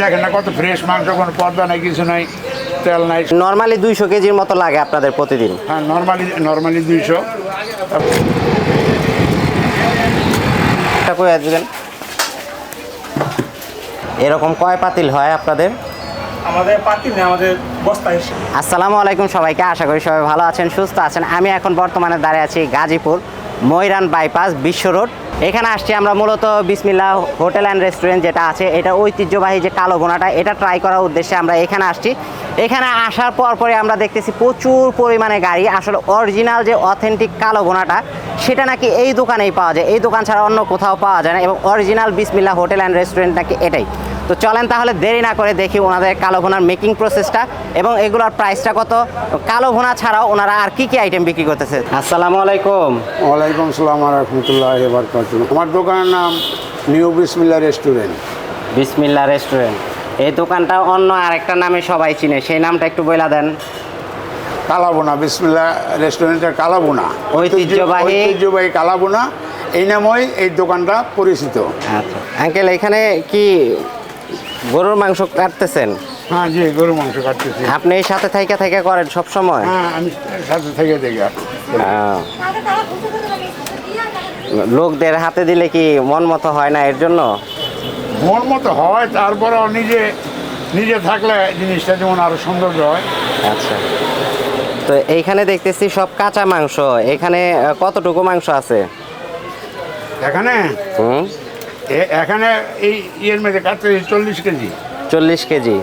দেখেন না কত ফ্রেশ মাংস কোনো পর্দা নাই কিছু নাই তেল নাই। নর্মালি দুইশো কেজির মতো লাগে আপনাদের প্রতিদিন। হ্যাঁ নর্মালি নর্মালি দুইশো। করে এরকম কয় পাতিল হয় আপনাদের? আমাদের পাতি নেই আমাদের বস্তা আসসালামু আলাইকুম সবাইকে আশা করি সবাই ভালো আছেন সুস্থ আছেন। আমি এখন বর্তমানে দাঁড়িয়ে আছি গাজীপুর। ময়রান বাইপাস বিশ্ব রোড। এখানে আসছি আমরা মূলত বিসমিল্লা হোটেল অ্যান্ড রেস্টুরেন্ট যেটা আছে, এটা ঐতিহ্যবাহী যে কালো বোনাটা, এটা ট্রাই করার উদ্দেশ্যে আমরা এখানে আসছি। এখানে আসার পর পরে আমরা দেখতেছি প্রচুর পরিমাণে গাড়ি। আসলে অরিজিনাল যে অথেন্টিক কালো বোনাটা, সেটা নাকি এই দোকানেই পাওয়া যায়। এই দোকান ছাড়া অন্য কোথাও পাওয়া যায় না এবং original Bismillah hotel and restaurant নাকি এটাই। তো চলেন তাহলে দেরি না করে দেখি ওনাদের কালো ভুনার মেকিং প্রসেসটা এবং এগুলোর প্রাইসটা কত। কালো ভুনা ছাড়াও ওনারা আর কি কি আইটেম বিক্রি করতেছে? আসসালামু আলাইকুম। ওয়ালাইকুম সালাম রহমতুল্লাহ আমার দোকানের নাম নিউ বিসমিল্লা রেস্টুরেন্ট। বিসমিল্লা রেস্টুরেন্ট। এই দোকানটা অন্য আরেকটা নামে সবাই চিনে সেই নামটা একটু বইলা দেন। কালাবোনা বিসমিল্লা রেস্টুরেন্টের কালাবোনা ঐতিহ্যবাহী- ঐতিহ্যবাহী কালাবোনা এই নামই এই দোকানটা পরিচিত। আচ্ছা। আঙ্কেল এখানে কি গরুর মাংস কাটতেছেন? হ্যাঁ জি গরুর মাংস কাটতেছি। আপনি এই সাথে থাইকা থাইকা করেন সব সময় হ্যাঁ আমি সাথে থেকে দেখি লোকদের হাতে দিলে কি মন মতো হয় না এর জন্য? মন মতো হয় তারপরেও নিজে নিজে থাকলে জিনিসটা যেমন আরও সৌন্দর্য হয়। আচ্ছা। তো এইখানে দেখতেছি সব কাঁচা মাংস। এখানে কতটুকু মাংস আছে? এখানে? হুম। এখানে এই ইয়ের মধ্যে কাটতেছি চল্লিশ কেজি। চল্লিশ কেজি।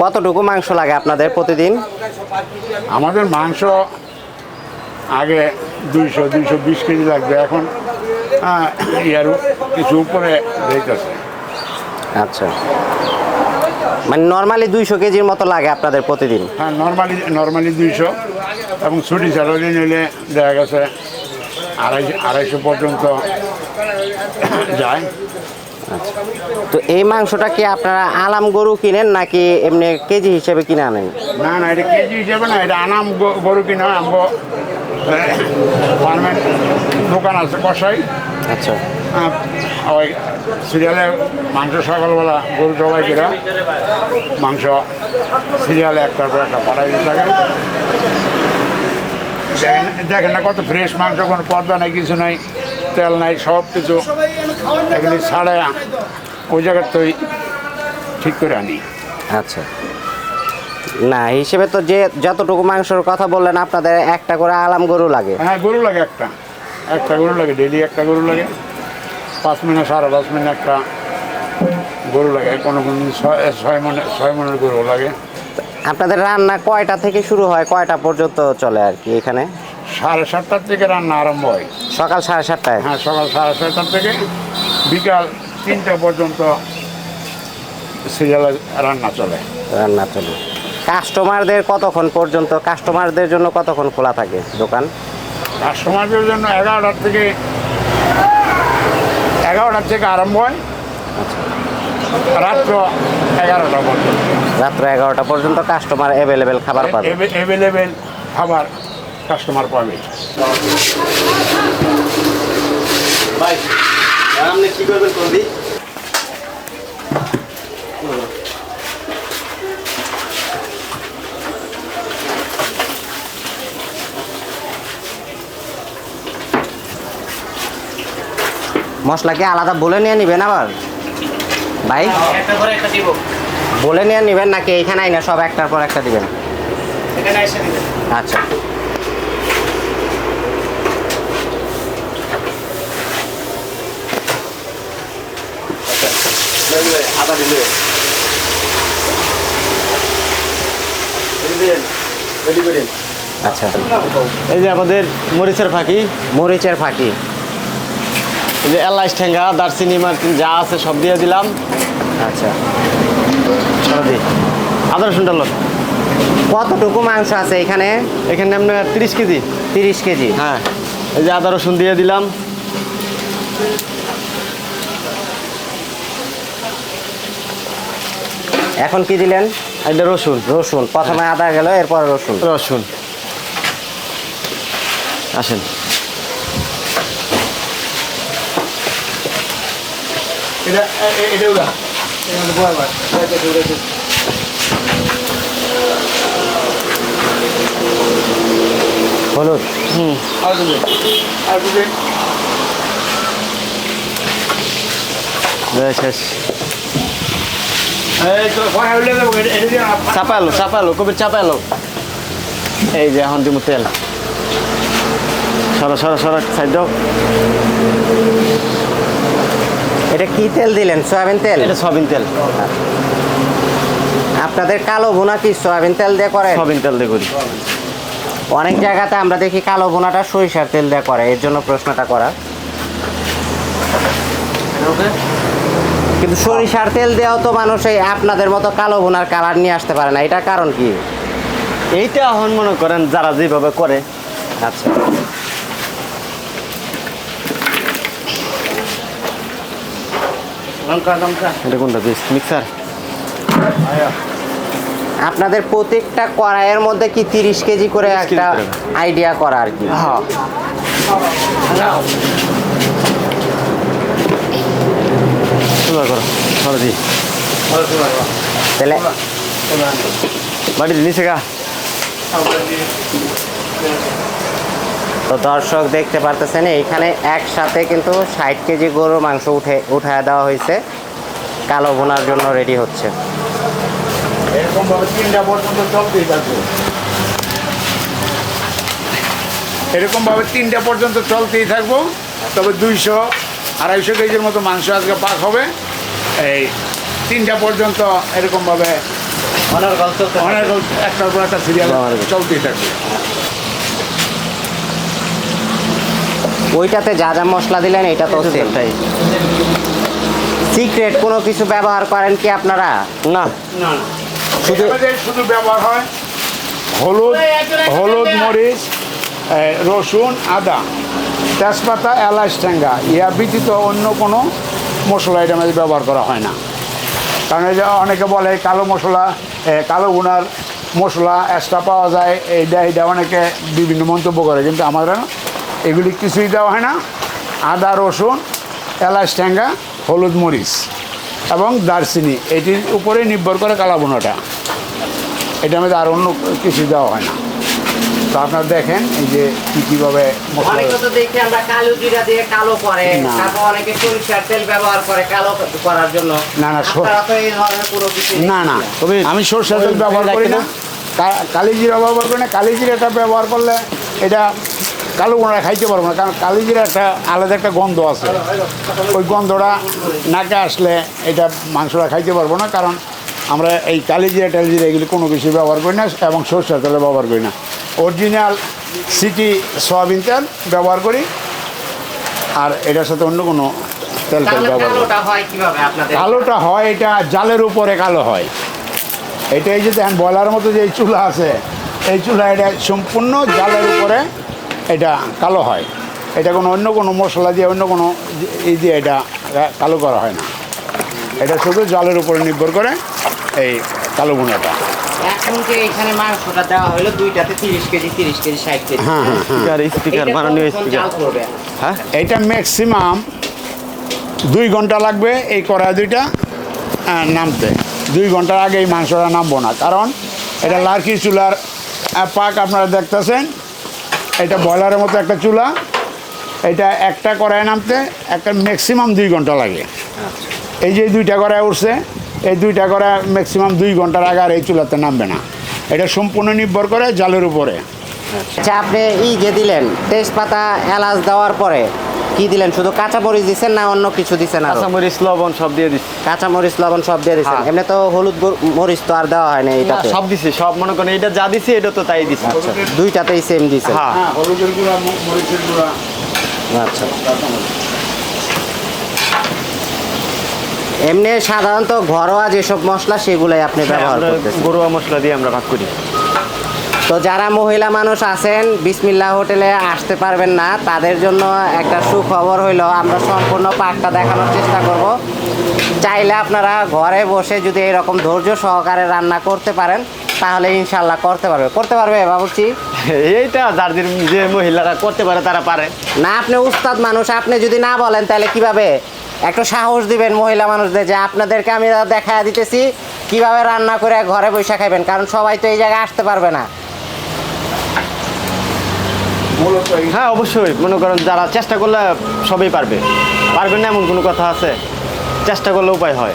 কতটুকু মাংস লাগে আপনাদের প্রতিদিন? আমাদের মাংস আগে দুইশো দুইশো বিশ কেজি লাগবে এখন ইয়ার কিছু উপরে রেখেছে আচ্ছা। মানে নর্মালি দুইশো কেজির মতো লাগে আপনাদের প্রতিদিন? হ্যাঁ নর্মালি নর্মালি দুইশো। এবং ছুটি স্যালারি নিলে দেখা গেছে আড়াইশো আড়াইশো পর্যন্ত যায়। তো এই মাংসটা কি আপনারা আলাম গরু কিনেন নাকি এমনি কেজি হিসেবে কিনে আনেন? না না এটা কেজি হিসেবে না এটা আনাম গরু কিনা আমগো ফার্মের দোকান আছে কষাই আচ্ছা। ওই সিরিয়ালে মাংস সকালবেলা গরু জবাই কিনা মাংস সিরিয়ালে একটার পর একটা পাঠাই দিতে থাকে। দেখেন- দেখেন না কত ফ্রেশ মাংস কোনো পর্দা নাই কিছু নাই। তেল নাই সব কিছু এগুলি ছাড়া ওই জায়গার তো ঠিক করে আনি। আচ্ছা। না হিসেবে তো যে যতটুকু মাংসের কথা বললেন আপনাদের একটা করে আলাম গরু লাগে। হ্যাঁ গরু লাগে একটা। একটা গরু লাগে ডেলি একটা গরু লাগে। পাঁচ মিনিট সাড়ে পাঁচ মিনিট একটা গরু লাগে। কোনো কোনো ছয় মনে ছয় মনের গরু লাগে। আপনাদের রান্না কয়টা থেকে শুরু হয়? কয়টা পর্যন্ত চলে আর কি এখানে? সাড়ে সাতটার থেকে রান্না আরম্ভ হয়। সকাল সাড়ে সাতটায়? হ্যাঁ সকাল সাড়ে ছয়টার থেকে বিকাল তিনটা পর্যন্ত সিরিয়ালে রান্না চলে। রান্না চলে। কাস্টমারদের কতক্ষণ পর্যন্ত? কাস্টমারদের জন্য কতক্ষণ খোলা থাকে দোকান? কাস্টমারদের জন্য এগারোটার থেকে এগারোটার থেকে আরম্ভ হয়। রাত্র এগারোটা পর্যন্ত। রাত্র এগারোটা পর্যন্ত কাস্টমার অ্যাভেলেবেল খাবার পাবে। অ্যাভেলেবেল খাবার কাস্টমার পাবে ভাই আপনি কি করবেন করে দিই মশলা কি আলাদা বলে নিয়ে নেবেন আবার? ভাই বলে নিয়ে নেবেন নাকি এইখানে আইনা সব একটার পর একটা দিবেন? এখানে এসে দিবেন। আচ্ছা। আচ্ছা। এই যে আমাদের মরিচের ফাঁকি। মরিচের ফাঁকি। এই যে এলাচ ঠেঙ্গা দারচিনি মার্কিন যা আছে সব দিয়ে দিলাম। আচ্ছা। আদা রসুন ডাল কতটুকু মাংস আছে এখানে? এখানে আপনার তিরিশ কেজি। তিরিশ কেজি। হ্যাঁ। এই যে আদা রসুন দিয়ে দিলাম। এখন কি দিলেন? এটা রসুন। রসুন। প্রথমে আদা গেল এরপর রসুন। রসুন। আসেন। এটা এটা হলুদ। হুম। আর আর শেষ। এটা এটা চাপালো চাপালো কবির চাপালো এই যে এখন দিব তেল। সরো সরো সরো সাইড দাও। এটা কি তেল দিলেন? সয়াবিন তেল? এটা সয়াবিন তেল। আপনাদের কালো বোনা কি সয়াবিন তেল দিয়ে করে? সয়াবিন তেল দিয়ে করি। অনেক জায়গাতে আমরা দেখি কালো বোনাটা সরিষার তেল দিয়ে করে এর জন্য প্রশ্নটা করা। কিন্তু সরিষার তেল দেওয়াও তো মানুষ এই আপনাদের মতো কালো বোনার কালার নিয়ে আসতে পারে না। এটা কারণ কি? এইটা এখন মনে করেন যারা যেভাবে করে আচ্ছা। লঙ্কা লঙ্কা। এটা কোনটা বেশ মিক্সার? আপনাদের প্রত্যেকটা কড়াইয়ের মধ্যে কি তিরিশ কেজি করে 30 একটা আইডিয়া করা আর কি? হ্যাঁ। তো দর্শক দেখতে পারতেছেন এইখানে একসাথে কিন্তু ষাট কেজি গরুর মাংস উঠে, উঠায় দেওয়া হয়েছে। কালো বোনার জন্য রেডি হচ্ছে। এরকমভাবে তিনটা পর্যন্ত চলতেই থাকব, তবে দুইশো আড়াইশো কেজির মতো মাংস আজকে পাক হবে। এই তিনটা পর্যন্ত এরকম ভাবে অনেক একটার পর একটা সিরিয়াল চলতেই থাকবে ওইটাতে যা যা মশলা দিলেন এটা তো সিক্রেট কোনো কিছু ব্যবহার করেন কি আপনারা? না। শুধু শুধু ব্যবহার হয় হলুদ হলুদ মরিচ রসুন আদা। তেজপাতা, এলাচ, ঠেঙ্গা। ইয়া ব্যতীত অন্য কোনো মশলা এটা আমাদের ব্যবহার করা হয় না। কারণ যে অনেকে বলে, কালো মশলা কালো গুনার মশলা, এক্সট্রা পাওয়া যায় এইটা এইটা অনেকে বিভিন্ন মন্তব্য করে। কিন্তু আমাদের এগুলি কিছুই দেওয়া হয় না। আদা, রসুন, এলাচ, ঠেঙ্গা, হলুদ, মরিচ এবং দারচিনি। এটির উপরে নির্ভর করে কালাবোনাটা এটা আমাদের আর অন্য কিছু দেওয়া হয় না। তো আপনারা দেখেন এই যে কী কীভাবে মশলা অনেকে তো দেখি আমরা কালো জিরা দিয়ে কালো করে না। তারপর অনেকে সরিষার তেল ব্যবহার করে কালো করার জন্য। না, না, সর- তো এই ধরনের কোনো কিছু না না তবে আমি সরষের তেল ব্যবহার করি না। কা- কালি জিরা ব্যবহার করি না। কালি জিরাটা ব্যবহার করলে এটা কালো গোড়া খাইতে পারব না কারণ কালি জিরা একটা আলাদা একটা গন্ধ আছে। ওই গন্ধটা নাকে আসলে এটা মাংসটা খাইতে পারব না কারণ আমরা এই কালি জিরা টালি জিরা এগুলি কোনো কিছু ব্যবহার করি না এবং সরষের তেলে ব্যবহার করি না। অরিজিনাল সিটি সয়াবিন তেল ব্যবহার করি। আর এটার সাথে অন্য কোনো তেল তেল ব্যবহার করি। কালোটা হয় হয় এটা জালের উপরে কালো হয়। এটা এই যে দেখেন বয়লার মতো যে চুলা আছে এই চুলা এটা সম্পূর্ণ জালের উপরে এটা কালো হয়। এটা কোনো অন্য কোনো মশলা দিয়ে অন্য কোনো এই দিয়ে এটা কালো করা হয় না। এটা শুধু জলের উপরে নির্ভর করে এই কালো গুণাটা। এখন যে এখানে মাংসটা দেওয়া হলো দুইটাতে তিরিশ কেজি তিরিশ কেজি ষাট কেজি। হ্যাঁ হ্যাঁ স্পিকার স্পিকার এটা স্পিকার। হ্যাঁ? এটা ম্যাক্সিমাম দুই ঘণ্টা লাগবে এই কড়াই দুইটা নামতে। দুই ঘণ্টার আগে এই মাংসটা নামবো না কারণ এটা লার্কি চুলার পাক আপনারা দেখতেছেন। এটা ব্রয়লারের মতো একটা চুলা। এটা একটা কড়াই নামতে একটা ম্যাক্সিমাম দুই ঘণ্টা লাগে। এই যে দুইটা কড়াই উঠছে এই দুইটা করে ম্যাক্সিমাম দুই ঘণ্টার আগে আর এই চুলাতে নামবে না। এটা সম্পূর্ণ নির্ভর করে জালের উপরে। আচ্ছা আপনি ই যে দিলেন তেজপাতা এলাচ দেওয়ার পরে কি দিলেন? শুধু কাঁচা মরিচ দিচ্ছেন না অন্য কিছু দিচ্ছেন কাঁচামরিচ লবণ সব দিয়ে দিচ্ছি। কাঁচা মরিচ লবণ সব দিয়ে দিচ্ছেন হ্যাঁ। এমনি তো হলুদ মরিচ তো আর দেওয়া হয় না এটাতে সব দিছি সব মনে করেন এটা যা দিছি এটা তো তাই দিছি। আচ্ছা দুইটাতেই সেম দিচ্ছেন হ্যাঁ। হ্যাঁ হলুদের গুঁড়া মরিচের গুঁড়া। আচ্ছা। এমনি সাধারণত ঘরোয়া যেসব মশলা সেগুলাই আপনি হ্যাঁ, ব্যবহার করতেছেন। গরুয়া মশলা দিয়ে আমরা ভাগ করি। তো যারা মহিলা মানুষ আছেন বিসমিল্লা হোটেলে আসতে পারবেন না। তাদের জন্য একটা সুখবর হইল আমরা সম্পূর্ণ পাকটা দেখানোর চেষ্টা করব। চাইলে আপনারা ঘরে বসে যদি এরকম ধৈর্য সহকারে রান্না করতে পারেন তাহলে ইনশাল্লাহ করতে পারবে। করতে পারবে বাবুর্চি? এইটা যার যে মহিলারা করতে পারে তারা পারে। না আপনি উস্তাদ মানুষ আপনি যদি না বলেন তাহলে কীভাবে? একটু সাহস দিবেন মহিলা মানুষদের যে আপনাদেরকে আমি দেখা দিতেছি, কীভাবে রান্না করে ঘরে বসে খাবেন কারণ সবাই তো এই জায়গায় আসতে পারবে না। হ্যাঁ অবশ্যই। মনে করেন যারা চেষ্টা করলে সবই পারবে। পারবেন না এমন কোনো কথা আছে। চেষ্টা করলে উপায় হয়।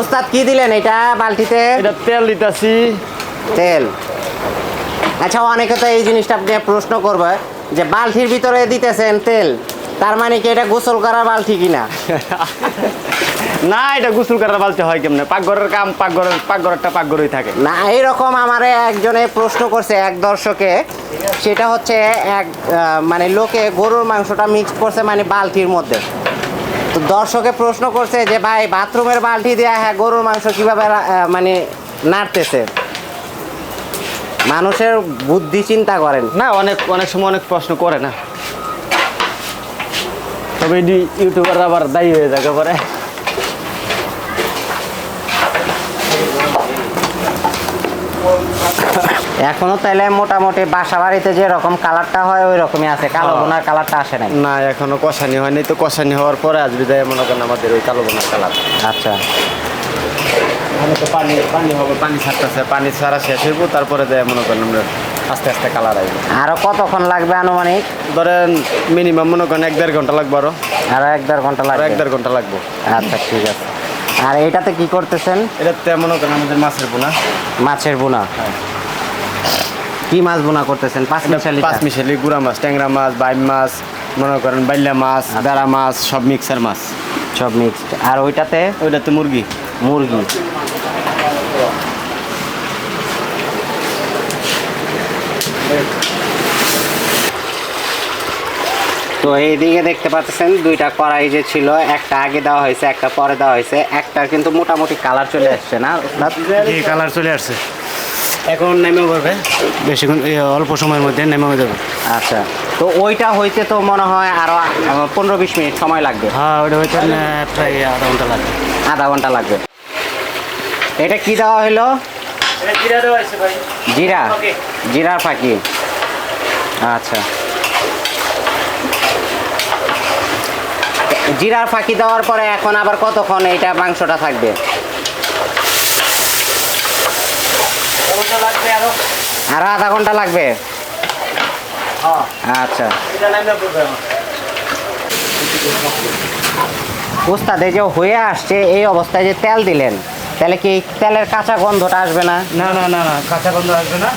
উস্তাদ কি দিলেন এটা বালতিতে? এটা তেল দিতেছি। তেল। আচ্ছা অনেকে তো এই জিনিসটা আপনি প্রশ্ন করবে যে বালতির ভিতরে দিতেছেন তেল তার মানে কি এটা গোসল করার বালতি কিনা? না এটা গোসল করার বালতি হয় কেমনে? পাকঘরের কাম পাকঘরের পাকঘরেরটা পাকঘরেই থাকে। না এইরকম আমারে একজনে প্রশ্ন করছে এক দর্শকে সেটা হচ্ছে এক মানে লোকে গরুর মাংসটা মিক্স করছে মানে বালতির মধ্যে। দর্শকে প্রশ্ন করছে যে, ভাই, বাথরুমের বালতি দেয়া হ্যাঁ গরুর মাংস কীভাবে মানে নাড়তেছে? মানুষের বুদ্ধি চিন্তা করেন। না, অনেক অনেক সময় অনেক প্রশ্ন করে না। তবে ইউটিউবার আবার দায়ী হয়ে যাকে পরে। এখনও তাইলে মোটামুটি বাসা বাড়িতে যে রকম কালারটা হয় ওই রকমই আছে। কালো হ্যাঁ। বোনার কালারটা আসে নাই। না এখনও কষানি হয়নি। তো কষানি হওয়ার পরে আসবে দেয় মনে করেন আমাদের ওই কালো বোনার কালার। আচ্ছা। তো পানি পানি হবে পানি ছাড়তেছে পানি ছাড়া শেষ হইব তারপরে দেয় মনে করেন আমরা আস্তে আস্তে কালার আসবে আরও কতক্ষণ লাগবে আনুমানিক? ধরেন মিনিমাম মনে করেন এক দেড় ঘণ্টা লাগবে আরও। আরও এক দেড় ঘণ্টা আরও এক দেড় ঘণ্টা লাগবে। আচ্ছা ঠিক আছে। আর এটাতে কি করতেছেন? এটাতে মনে করেন আমাদের মাছের পোনা মাছের বোনা। কি মাছ বোনা করতেছেন? পাঁচ মিশালি পাঁচ মিশালি গুড়া মাছ ট্যাংরা মাছ বাইম মাছ মনে করেন বাইল্লা মাছ বেড়া মাছ সব মিক্সার মাছ। সব মিক্সড আর ওইটাতে? ওইটাতে মুরগি। মুরগি। তো এইদিকে দেখতে পাচ্ছেন দুইটা কড়াই যে ছিল একটা আগে দেওয়া হয়েছে একটা পরে দেওয়া হয়েছে। একটা কিন্তু মোটামুটি কালার চলে আসছে না কালার চলে আসছে। এখন নেমে পড়বে। বেশিক্ষণ অল্প সময়ের মধ্যে নেমে যাবে। আচ্ছা তো ওইটা হইতে তো মনে হয় আরও পনেরো বিশ মিনিট সময় লাগবে। হ্যাঁ ওইটা আহ, প্রায় আধা ঘণ্টা লাগবে। আধা ঘণ্টা লাগবে। এটা কি দেওয়া হলো জিরা জিরার ফাঁকি। আচ্ছা। জিরার ফাঁকি দেওয়ার পরে এখন আবার কতক্ষণ এইটা মাংসটা থাকবে? আরও। আধা ঘণ্টা লাগবে? আচ্ছা। উস্তাদ এই যে হয়ে আসছে এই অবস্থায় যে তেল দিলেন তাহলে কি তেলের কাঁচা গন্ধটা আসবে না? না না না না কাঁচা গন্ধ আসবে না।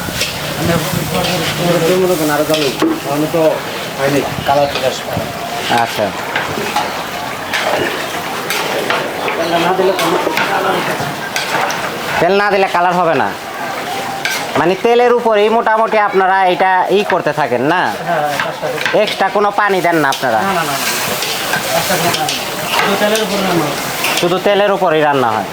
আমি তো হয়নি কালার আসবে। আচ্ছা। তেল না দিলে কালার হবে না? মানে তেলের উপরেই মোটামুটি আপনারা এটা ই করতে থাকেন না? এক্সট্রা কোনো পানি দেন না আপনারা? শুধু তেলের উপরেই রান্না হয়।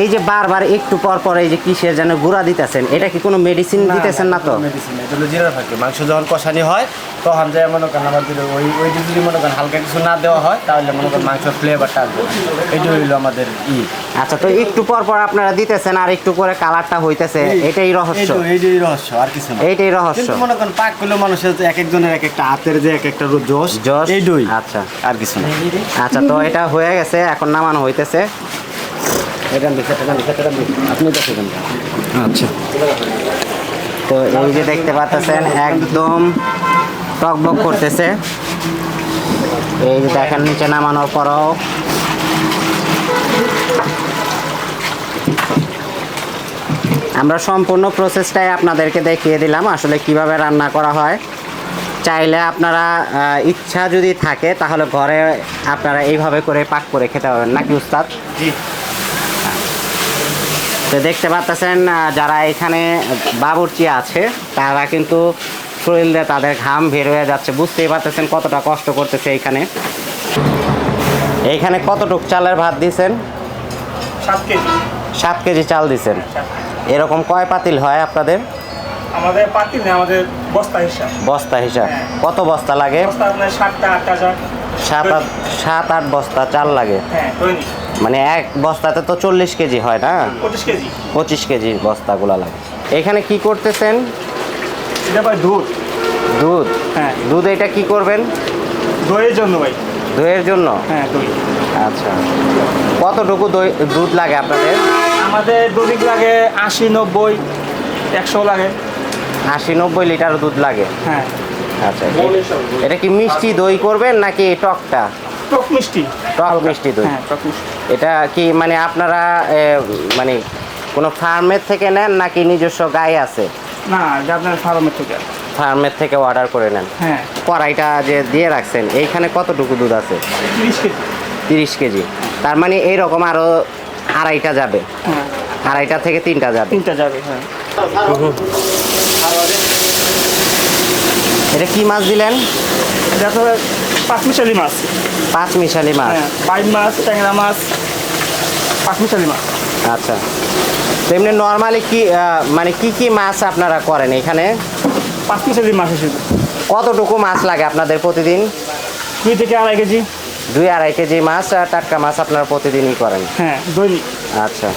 এই যে বারবার একটু পর পর এই যে কিসের যেন গুঁড়া দিতেছেন এটা কি কোনো মেডিসিন দিতেছেন না তো? মেডিসিন জিরা থাকে। মাংস যখন কষানি হয় তখন যে মনে করেন আমাদের ওই ওই যে যদি মনে করেন হালকা কিছু না দেওয়া হয় তাহলে মনে করেন মাংসের ফ্লেভারটা আসবে। না। এইটা হইল আমাদের ই। আচ্ছা তো একটু পর পর আপনারা দিতেছেন আর একটু করে কালারটা হইতেছে এটাই রহস্য। এইটাই- রহস্য আর কিছু না। এইটাই রহস্য। কিন্তু মনে করেন পাক করলে মানুষের এক একজনের এক একটা হাতের যে এক একটা জোশ জস এইটাই। আচ্ছা আর কিছু না। আচ্ছা তো এটা হয়ে গেছে এখন নামানো হইতেছে। এটা এখান থেকে এখান থেকে আপনি দেখেন আচ্ছা। তো এই যে দেখতে পাচ্ছেন একদম টকবক করতেছে। এই যে দেখেন নিচে নামানোর পরও। আমরা সম্পূর্ণ প্রসেসটাই আপনাদেরকে দেখিয়ে দিলাম আসলে কীভাবে রান্না করা হয়। চাইলে আপনারা ইচ্ছা যদি থাকে তাহলে ঘরে আপনারা এইভাবে করে পাক করে খেতে পারবেন। নাকি উস্তাদ? তো দেখতে পাচ্ছেন যারা এখানে বাবুর্চি আছে তারা কিন্তু শরীরে তাদের ঘাম বের হয়ে যাচ্ছে। বুঝতেই পারতেছেন কতটা কষ্ট করতেছে এইখানে। এইখানে কতটুক চালের ভাত দিছেন? সাত কেজি। সাত কেজি চাল দিছেন। এরকম কয় পাতিল হয় আপনাদের? আমাদের পাতি না আমাদের বস্তা হিসাব। বস্তা হিসাব। কত বস্তা লাগে? সাতটা আটটা সাত আট সাত আট বস্তা চাল লাগে। হ্যাঁ মানে এক বস্তাতে তো চল্লিশ কেজি হয় না? পঁচিশ কেজি। পঁচিশ কেজি বস্তাগুলো লাগে। এখানে কি করতেছেন? এটা ভাই দুধ। দুধ? হ্যাঁ। দুধ এটা কি করবেন? দইয়ের জন্য ভাই। দইয়ের জন্য? হ্যাঁ দই। আচ্ছা। কতটুকু দই দুধ লাগে আপনাদের? আমাদের দৈনিক লাগে আশি নব্বই একশো লাগে। আশি নব্বই লিটার দুধ লাগে? হ্যাঁ। আচ্ছা এটা কি মিষ্টি দই করবেন নাকি টকটা? টক মিষ্টি। টক মিষ্টি দই। হ্যাঁ এটা কি মানে আপনারা মানে কোনো ফার্মের থেকে নেন নাকি নিজস্ব গায়ে আছে? না এটা আপনার ফার্মের থেকে। ফার্মের থেকে অর্ডার করে নেন। হ্যাঁ। কড়াইটা যে দিয়ে রাখছেন এইখানে কতটুকু দুধ আছে? তিরিশ কেজি। তিরিশ কেজি। তার মানে এইরকম আরও আড়াইটা যাবে। হ্যাঁ। আড়াইটা থেকে তিনটা যাবে। তিনটা যাবে হ্যাঁ। এটা কি মাছ দিলেন? এটা তো পাঁচমিশালি মাছ। পাঁচ মিশালি মাছ। হ্যাঁ বাইম মাছ ট্যাংরা মাছ পাঁচমিশালি মাছ। আচ্ছা। তো এমনি নর্মালি কি মানে কি কি মাছ আপনারা করেন এখানে? পাঁচমিশালি মাছ হিসেবে কতটুকু মাছ লাগে আপনাদের প্রতিদিন? দুই থেকে আড়াই কেজি। দুই আড়াই কেজি মাছ আর টাটকা মাছ আপনারা প্রতিদিনই করেন? হ্যাঁ দৈনিক। আচ্ছা।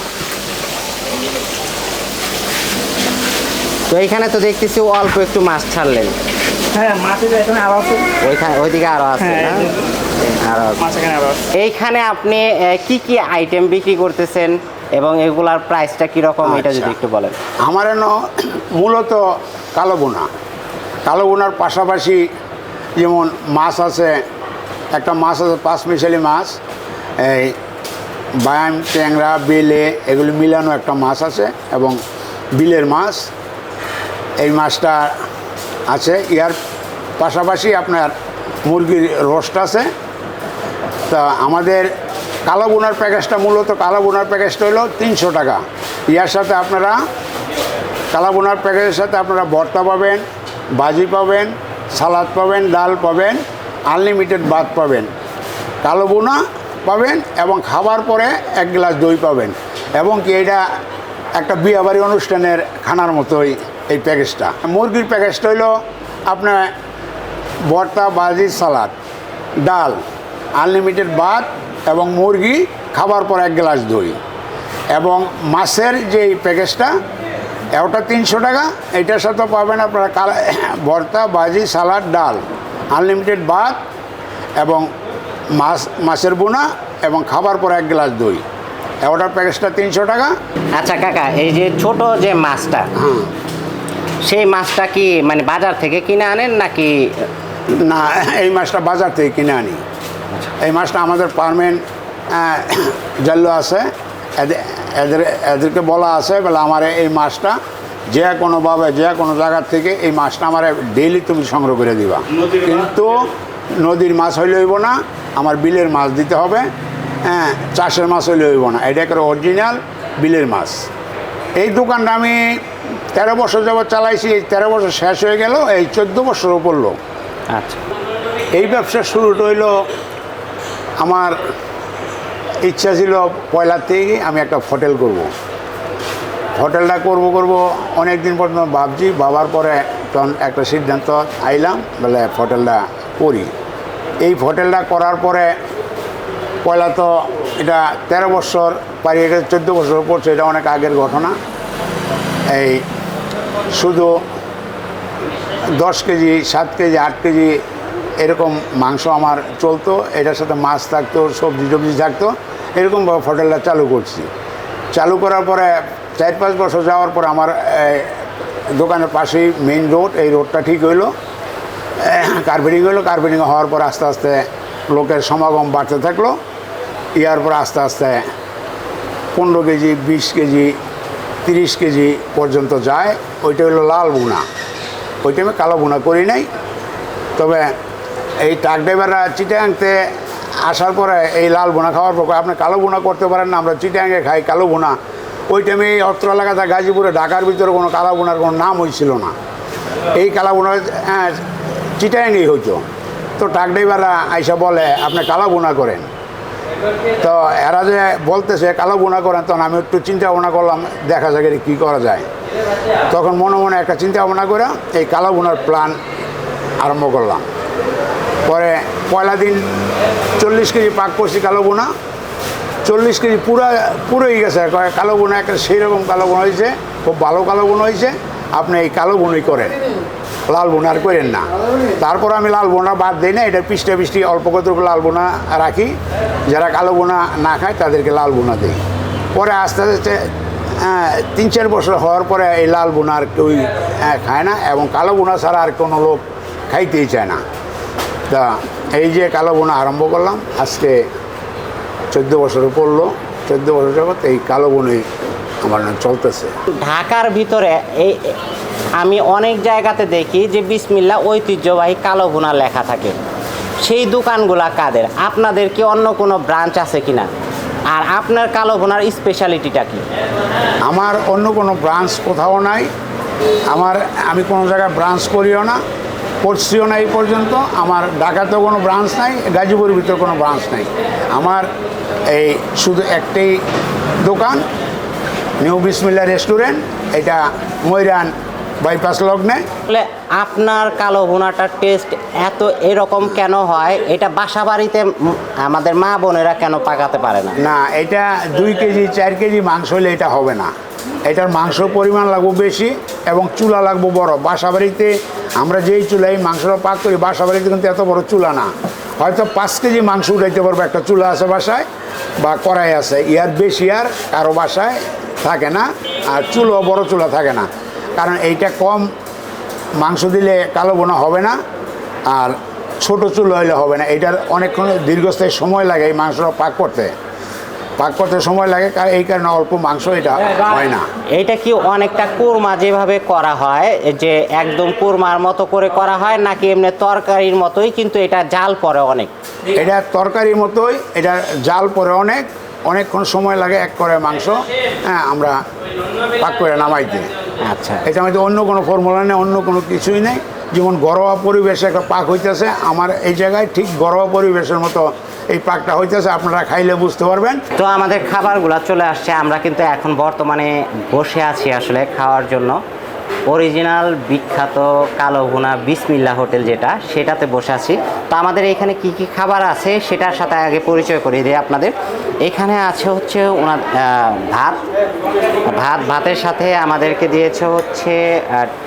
তো এইখানে তো দেখতেছি অল্প একটু মাছ ছাড়লেন। হ্যাঁ মাছের এখানে আরও আছে। ওইখানে ওইদিকে আরও আছে হ্যাঁ, না? আরও এইখানে আপনি কি কি আইটেম বিক্রি করতেছেন? এবং এগুলার প্রাইসটা কীরকম এটা যদি আচ্ছা। একটু বলেন। আমার এন মূলত কালো বোনা। কালো বোনার পাশাপাশি যেমন মাছ আছে একটা মাছ আছে পাঁচ মিশালি মাছ এই বায়াম ট্যাংরা বেলে এগুলি মিলানো একটা মাছ আছে এবং বিলের মাছ। এই মাছটা আছে। ইয়ার পাশাপাশি আপনার মুরগির রোস্ট আছে। তা আমাদের কালো বোনার প্যাকেজটা মূলত কালো বোনার প্যাকেজটা হলো তিনশো টাকা। ইয়ার সাথে আপনারা কালা বোনার প্যাকেজের সাথে আপনারা ভর্তা পাবেন ভাজি পাবেন, সালাদ পাবেন, ডাল পাবেন, আনলিমিটেড ভাত পাবেন। কালো বোনা পাবেন এবং খাবার পরে এক গ্লাস দই পাবেন। এবং কি এটা একটা বিয়াবাড়ি অনুষ্ঠানের খানার মতোই এই প্যাকেজটা। মুরগির প্যাকেজটা হলো আপনার ভর্তা ভাজি সালাদ, ডাল, আনলিমিটেড ভাত এবং মুরগি খাবার পর এক গ্লাস দই। এবং মাছের যে প্যাকেজটা ওটা তিনশো টাকা। এটার সাথে পাবেন আপনারা কালা ভর্তা ভাজি সালাদ ডাল আনলিমিটেড ভাত এবং মাছ মাছের বোনা এবং খাবার পর এক গ্লাস দই। ওটার প্যাকেজটা তিনশো টাকা। আচ্ছা কাকা এই যে ছোট যে মাছটা হ্যাঁ। সেই মাছটা কি মানে বাজার থেকে কিনে আনেন নাকি? না এই মাছটা বাজার থেকে কিনে আনি। এই মাছটা আমাদের পারমেন্ট জাল্লো আছে। এদের এদের এদেরকে বলা আছে বলে আমার এই মাছটা যে কোনোভাবে যে কোনো জায়গার থেকে এই মাছটা আমার ডেইলি তুমি সংগ্রহ করে দিবা। কিন্তু নদীর মাছ হইলে হইব না আমার বিলের মাছ দিতে হবে হ্যাঁ চাষের মাছ হইলে হইব না। এটা একটা অরিজিনাল বিলের মাছ। এই দোকানটা আমি তেরো বছর যাবত চালাইছি এই তেরো বছর শেষ হয়ে গেল এই চোদ্দ বছর পড়ল আচ্ছা। এই ব্যবসা শুরুটা হইল আমার ইচ্ছা ছিল পয়লার থেকেই আমি একটা হোটেল করব। হোটেলটা করব করব অনেক দিন পর্যন্ত ভাবছি, ভাবার পরে তখন একটা সিদ্ধান্ত আইলাম, বলে হোটেলটা করি এই হোটেলটা করার পরে পয়লা তো এটা তেরো বছর পারিয়ে গেছে, চোদ্দ বছর পড়ছে, এটা অনেক আগের ঘটনা এই শুধু দশ কেজি, সাত কেজি, আট কেজি এরকম মাংস আমার চলতো, এটার সাথে মাছ থাকতো, সবজি টবজি থাকতো এরকমভাবে হোটেলটা চালু করছি। চালু করার পরে চার পাঁচ বছর যাওয়ার পর আমার দোকানের পাশেই মেইন রোড এই রোডটা ঠিক হইল। কার্পেটিং হইল কার্পেটিং হওয়ার পর আস্তে আস্তে লোকের সমাগম বাড়তে থাকল। ইয়ার পর আস্তে আস্তে পনেরো কেজি, বিশ কেজি, তিরিশ কেজি পর্যন্ত যায়। ওইটা হলো লাল বুনা ওইটা আমি কালো বুনা করি নাই। তবে এই ট্রাক ড্রাইভাররা চিটাংতে আসার পরে এই লাল বোনা খাওয়ার পর আপনি কালো বোনা করতে পারেন না, আমরা চিটাঙ্গে খাই কালো বোনা ওই টাইমে এই অত্র এলাকাতে গাজীপুরে ঢাকার ভিতরে কোনো কালো বোনার কোনো নাম হয়েছিল না। এই কালা বোনা হ্যাঁ চিটাঙ্গেই হইতো। তো ট্রাক ড্রাইভাররা আইসা বলে, আপনি কালো বোনা করেন। তো এরা যে বলতেছে, কালো বোনা করেন, তখন আমি একটু চিন্তা ভাবনা করলাম, দেখা যাক কী করা যায়। তখন মনে মনে একটা চিন্তা ভাবনা করে এই কালো বোনার প্ল্যান আরম্ভ করলাম। পরে পয়লা দিন চল্লিশ কেজি পাক করছি কালো বোনা। চল্লিশ কেজি পুরো পুরোই গেছে কালো গুণ একটা সেই রকম কালো গুণ হয়েছে, খুব ভালো কালো গুণ হয়েছে। আপনি এই কালো গুণই করেন, লাল বোনা আর করেন না। তারপর আমি লাল বোনা বাদ দিই না, এটা পিষ্টা পিষ্টি অল্প কতটুকু লাল বোনা রাখি। যারা কালো বোনা না খায়, তাদেরকে লাল বোনা দিই। পরে আস্তে আস্তে তিন চার বছর হওয়ার পরে এই লাল বোনা আর কেউই খায় না, এবং কালো বোনা ছাড়া আর কোনো লোক খাইতেই চায় না। তা এই যে কালো বোনা আরম্ভ করলাম আজকে চোদ্দ বছর পড়ল চোদ্দ বছর যাবত এই কালো বোনই আমার নাম চলতেছে। ঢাকার ভিতরে এই আমি অনেক জায়গাতে দেখি যে বিসমিল্লা ঐতিহ্যবাহী কালো ভুনা লেখা থাকে। সেই দোকানগুলা কাদের? আপনাদের কি অন্য কোনো ব্রাঞ্চ আছে কিনা? আর আপনার কালো ভুনার স্পেশালিটিটা কি? আমার অন্য কোনো ব্রাঞ্চ কোথাও নাই। আমার আমি কোনো জায়গায় ব্রাঞ্চ করিও না। করছিও না এই পর্যন্ত আমার ঢাকাতেও কোনো ব্রাঞ্চ নাই গাজীপুরের ভিতরে কোনো ব্রাঞ্চ নাই। আমার এই শুধু একটাই দোকান নিউ বিসমিল্লা রেস্টুরেন্ট এটা ময়রান বাইপাস লগ্নে আপনার কালো ভুনাটার টেস্ট এত এরকম কেন হয়? এটা বাসা বাড়িতে আমাদের মা বোনেরা কেন পাকাতে পারে না? না এটা দুই কেজি চার কেজি মাংস হলে এটা হবে না। এটার মাংস পরিমাণ লাগবে বেশি এবং চুলা লাগবো বড়। বাসা বাড়িতে আমরা যেই চুলায় মাংসটা পাক করি বাসা বাড়িতে কিন্তু এত বড় চুলা না। হয়তো পাঁচ কেজি মাংস উঠাইতে পারব, একটা চুলা আছে বাসায় বা কড়াই আছে। ইয়ার বেশি আর কারও বাসায় থাকে না, আর চুলো বড় চুলা থাকে না। কারণ এইটা কম মাংস দিলে কালো বোনা হবে না, আর ছোট চুল হইলে হবে না। এটার অনেকক্ষণ দীর্ঘস্থায়ী সময় লাগে এই মাংসটা পাক করতে। পাক করতে সময় লাগে কারণ এই কারণে অল্প মাংস এটা হয় না। এইটা কি অনেকটা কুরমা যেভাবে করা হয় যে একদম কুরমার মতো করে করা হয় নাকি এমনি তরকারির মতোই কিন্তু এটা জাল পড়ে অনেক? এটা তরকারির মতোই এটা জাল পরে অনেক অনেকক্ষণ সময় লাগে এক করে মাংস হ্যাঁ আমরা পাক করে নামাইতে আচ্ছা। এটা মধ্যে অন্য কোনো ফর্মুলা নেই অন্য কোনো কিছুই নেই। যেমন ঘরোয়া পরিবেশে একটা পাক হইতেছে আমার এই জায়গায় ঠিক ঘরোয়া পরিবেশের মতো এই পাকটা হইতেছে, আপনারা খাইলে বুঝতে পারবেন। তো আমাদের খাবারগুলো চলে আসছে, আমরা কিন্তু এখন বর্তমানে বসে আছি আসলে খাওয়ার জন্য। অরিজিনাল বিখ্যাত কালো ভুনা বিসমিল্লা হোটেল যেটা, সেটাতে বসে আছি। তো আমাদের এখানে কি কি খাবার আছে সেটার সাথে আগে পরিচয় করিয়ে দিই আপনাদের। এখানে আছে হচ্ছে ওনার ভাত। ভাত, ভাতের সাথে আমাদেরকে দিয়েছে হচ্ছে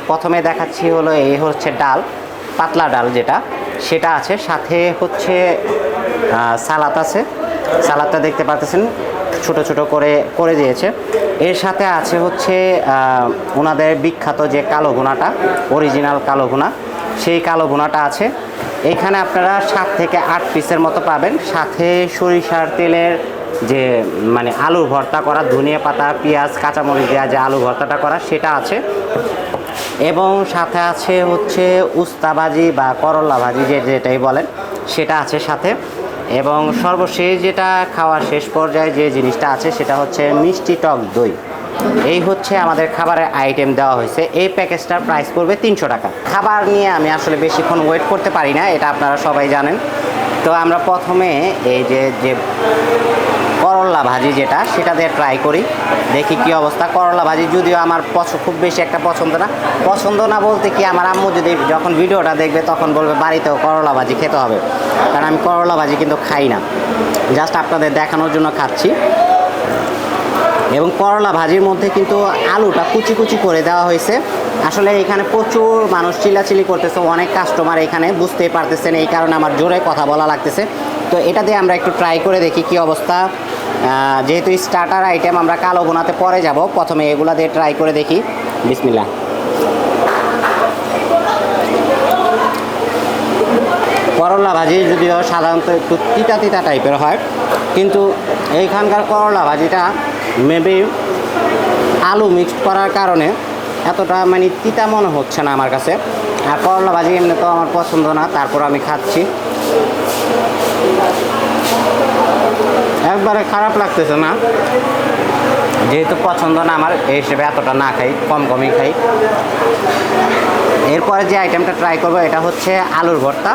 প্রথমে দেখাচ্ছি হলো এই হচ্ছে ডাল। পাতলা ডাল যেটা, সেটা আছে। সাথে হচ্ছে সালাদ আছে। সালাদটা দেখতে পাচ্ছেন ছোট ছোট করে করে দিয়েছে। এর সাথে আছে হচ্ছে ওনাদের বিখ্যাত যে কালো ভুনাটা অরিজিনাল কালো ভুনা, সেই কালো ভুনাটা আছে। এখানে আপনারা সাত থেকে আট পিসের মতো পাবেন। সাথে সরিষার তেলের যে মানে আলু ভর্তা করা, ধনিয়া পাতা, পেঁয়াজ, কাঁচামরিচ দেওয়া যে আলু ভর্তাটা করা, সেটা আছে। এবং সাথে আছে হচ্ছে উস্তা ভাজি বা করলা ভাজি যে যেটাই বলেন, সেটা আছে সাথে। এবং সর্বশেষ যেটা খাওয়ার শেষ পর্যায়ে যে জিনিসটা আছে, সেটা হচ্ছে মিষ্টি টক দই। এই হচ্ছে আমাদের খাবারের আইটেম দেওয়া হয়েছে। এই প্যাকেজটার প্রাইস পড়বে তিনশো টাকা। খাবার নিয়ে আমি আসলে বেশিক্ষণ ওয়েট করতে পারি না, এটা আপনারা সবাই জানেন। তো আমরা প্রথমে এই যে যে করলা ভাজি যেটা, সেটা দিয়ে ট্রাই করি। দেখি কি অবস্থা। করলা ভাজি যদিও আমার পছন্দ খুব বেশি একটা পছন্দ না। পছন্দ না বলতে কি আমার আম্মু যদি যখন ভিডিওটা দেখবে তখন বলবে, বাড়িতেও করলা ভাজি খেতে হবে। কারণ আমি করলা ভাজি কিন্তু খাই না। জাস্ট আপনাদের দেখানোর জন্য খাচ্ছি। এবং করলা ভাজির মধ্যে কিন্তু আলুটা কুচি কুচি করে দেওয়া হয়েছে। আসলে এখানে প্রচুর মানুষ চিলাচিলি করতেছে, অনেক কাস্টমার এখানে বুঝতেই পারতেছেন, এই কারণে আমার জোরে কথা বলা লাগতেছে। তো এটা দিয়ে আমরা একটু ট্রাই করে দেখি কি অবস্থা। যেহেতু স্টার্টার আইটেম আমরা কালো বোনাতে পরে যাব। প্রথমে এগুলা দিয়ে ট্রাই করে দেখি। বিসমিল্লা করলা ভাজি যদিও সাধারণত একটু তিতা তিতা টাইপের হয়, কিন্তু এইখানকার করলা ভাজিটা মেবি আলু মিক্সড করার কারণে এতটা মানে তিতা মনে হচ্ছে না আমার কাছে। আর করলা ভাজি এমনি তো আমার পছন্দ না, তারপর আমি খাচ্ছি। একবারে খারাপ লাগতেছে না। যেহেতু পছন্দ না আমার, এই হিসেবে এতটা না খাই, কম কমই খাই। এরপরে যে আইটেমটা ট্রাই করব, এটা হচ্ছে আলুর ভর্তা।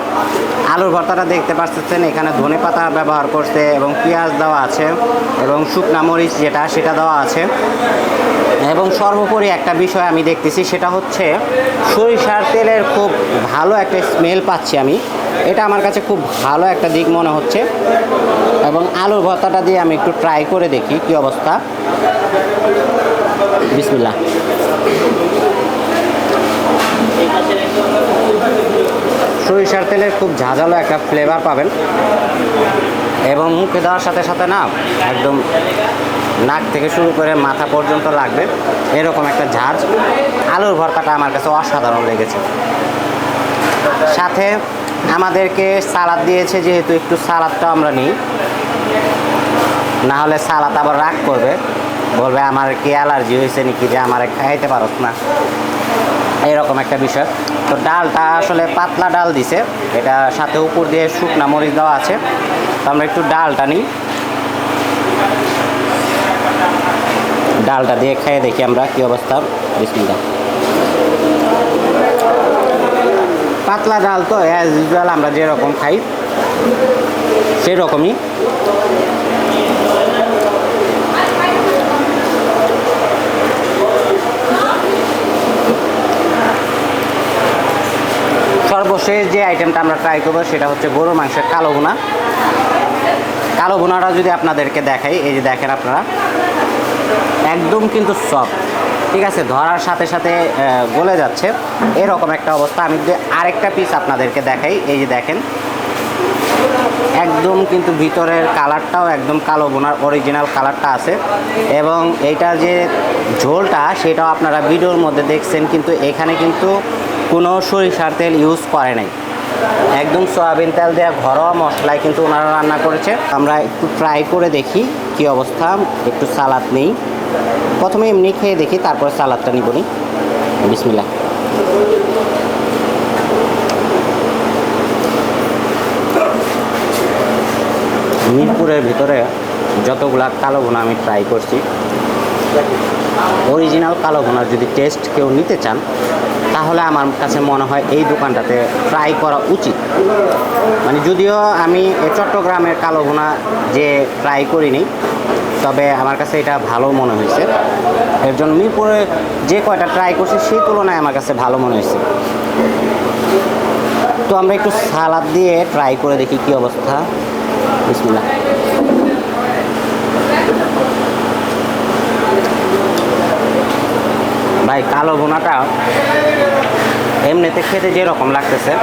আলুর ভর্তাটা দেখতে পাচ্ছেন এখানে ধনে পাতা ব্যবহার করছে এবং পেঁয়াজ দেওয়া আছে এবং শুকনা মরিচ যেটা, সেটা দেওয়া আছে। এবং সর্বোপরি একটা বিষয় আমি দেখতেছি, সেটা হচ্ছে সরিষার তেলের খুব ভালো একটা স্মেল পাচ্ছি আমি। এটা আমার কাছে খুব ভালো একটা দিক মনে হচ্ছে। এবং আলুর ভর্তাটা দিয়ে আমি একটু ট্রাই করে দেখি কি অবস্থা। বিসমিল্লা সরিষার তেলের খুব ঝাঁঝালো একটা ফ্লেভার পাবেন। এবং মুখে দেওয়ার সাথে সাথে না একদম নাক থেকে শুরু করে মাথা পর্যন্ত লাগবে। এরকম একটা ঝাঁজ। আলুর ভর্তাটা আমার কাছে অসাধারণ লেগেছে। সাথে আমাদেরকে সালাদ দিয়েছে, যেহেতু একটু সালাদটা আমরা নিই। না হলে সালাদ আবার রাগ করবে। বলবে, আমার কি অ্যালার্জি হয়েছে নাকি যে আমার খাইতে পারত না? এরকম একটা বিষয়। তো ডালটা আসলে পাতলা ডাল দিছে। এটা সাথে উপর দিয়ে শুকনা মরিচ দেওয়া আছে। তো আমরা একটু ডালটা নিই। ডালটা দিয়ে খেয়ে দেখি আমরা কি অবস্থা। বিসমিল্লাহ। পাতলা ডাল তো অ্যাজ ইউজুয়াল আমরা যেরকম খাই, সেরকমই। সর্বশেষ যে আইটেমটা আমরা ট্রাই করব, সেটা হচ্ছে গরুর মাংসের কালো ভুনা। কালো ভুনাটা যদি আপনাদেরকে দেখাই, এই যে দেখেন আপনারা, একদম কিন্তু সফট ঠিক আছে, ধরার সাথে সাথে গলে যাচ্ছে। এরকম একটা অবস্থা। আমি যদি আরেকটা পিস আপনাদেরকে দেখাই, এই যে দেখেন। একদম কিন্তু ভিতরের কালারটাও একদম কালো বোনার অরিজিনাল কালারটা আছে। এবং এইটার যে ঝোলটা, সেটাও আপনারা ভিডিওর মধ্যে দেখছেন, কিন্তু এখানে কিন্তু কোনো সরিষার তেল ইউজ করে নাই। একদম সয়াবিন তেল দেওয়া ঘরোয়া মশলায় কিন্তু ওনারা রান্না করেছে। আমরা একটু ট্রাই করে দেখি কি অবস্থা, একটু সালাদ নেই। প্রথমে এমনি খেয়ে দেখি, তারপরে সালাদটা নিবনি বিসমিল্লা মিরপুরের ভিতরে যতগুলা কালো ভুনা আমি ট্রাই করছি। অরিজিনাল কালো ভুনার যদি টেস্ট কেউ নিতে চান তাহলে আমার কাছে মনে হয় এই দোকানটাতে ট্রাই করা উচিত। মানে যদিও আমি চট্টগ্রামের কালো ভুনা যে ট্রাই করিনি, তবে আমার কাছে এটা ভালো মনে হয়েছে। এর জন্য মিরপুরে যে কয়টা ট্রাই করছি সেই তুলনায় আমার কাছে ভালো মনে হয়েছে। তো আমরা একটু সালাদ দিয়ে ট্রাই করে দেখি কি অবস্থা। বিসমিল্লাহ। ভাই, কালো বোনাটা এমনিতে খেতে যেরকম লাগতেছে।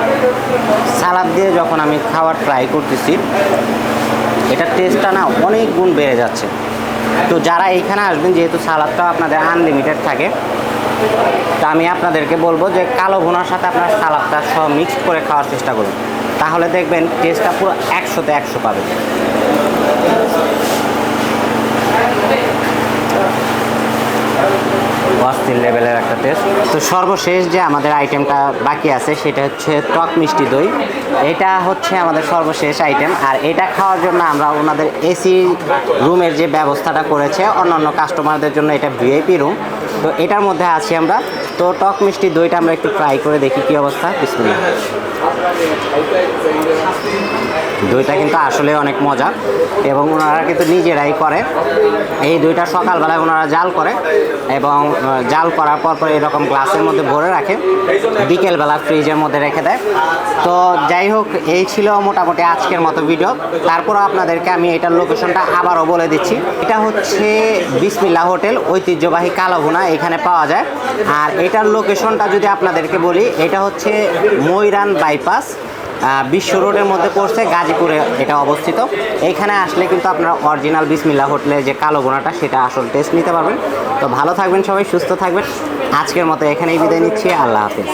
সালাদ দিয়ে যখন আমি খাওয়ার ট্রাই করতেছি, এটার টেস্টটা না অনেক গুণ বেড়ে যাচ্ছে। তো যারা এখানে আসবেন, যেহেতু সালাদটা আপনাদের আনলিমিটেড থাকে, তো আমি আপনাদেরকে বলব যে কালো ভুনার সাথে আপনার সালাদটা সব মিক্সড করে খাওয়ার চেষ্টা করুন। তাহলে দেখবেন টেস্টটা পুরো একশোতে একশো পাবেন। অস্থির লেভেলের একটা টেস্ট তো সর্বশেষ যে আমাদের আইটেমটা বাকি আছে, সেটা হচ্ছে টক মিষ্টি দই। এটা হচ্ছে আমাদের সর্বশেষ আইটেম আর এটা খাওয়ার জন্য আমরা ওনাদের এসি রুমের যে ব্যবস্থাটা করেছে, অন্যান্য কাস্টমারদের জন্য এটা ভিআইপি রুম তো এটার মধ্যে আছি আমরা। তো টক মিষ্টি দইটা আমরা একটু ট্রাই করে দেখি কি অবস্থা। বিসমিল্লাহ। দইটা কিন্তু আসলে অনেক মজা এবং ওনারা কিন্তু নিজেরাই করে। এই দইটা সকালবেলায় ওনারা জাল করে এবং জাল করার পর পর এরকম গ্লাসের মধ্যে ভরে রাখে, বিকেলবেলা ফ্রিজের মধ্যে রেখে দেয়। তো যাই হোক, এই ছিল মোটামুটি আজকের মতো ভিডিও তারপরও আপনাদেরকে আমি এটার লোকেশনটা আবারও বলে দিচ্ছি। এটা হচ্ছে বিসমিল্লা হোটেল, ঐতিহ্যবাহী কালোভুনা, এখানে পাওয়া যায়। আর এটার লোকেশনটা যদি আপনাদেরকে বলি, এটা হচ্ছে ময়রান বাইপাস বিশ্ব রোডের মধ্যে পড়ছে গাজীপুরে এটা অবস্থিত। এখানে আসলে কিন্তু আপনারা অরিজিনাল বিসমিল্লা হোটেলে যে কালো গোনাটা, সেটা আসল টেস্ট নিতে পারবেন। তো ভালো থাকবেন সবাই, সুস্থ থাকবেন। আজকের মতো এখানেই বিদায় নিচ্ছি। আল্লাহ হাফিজ।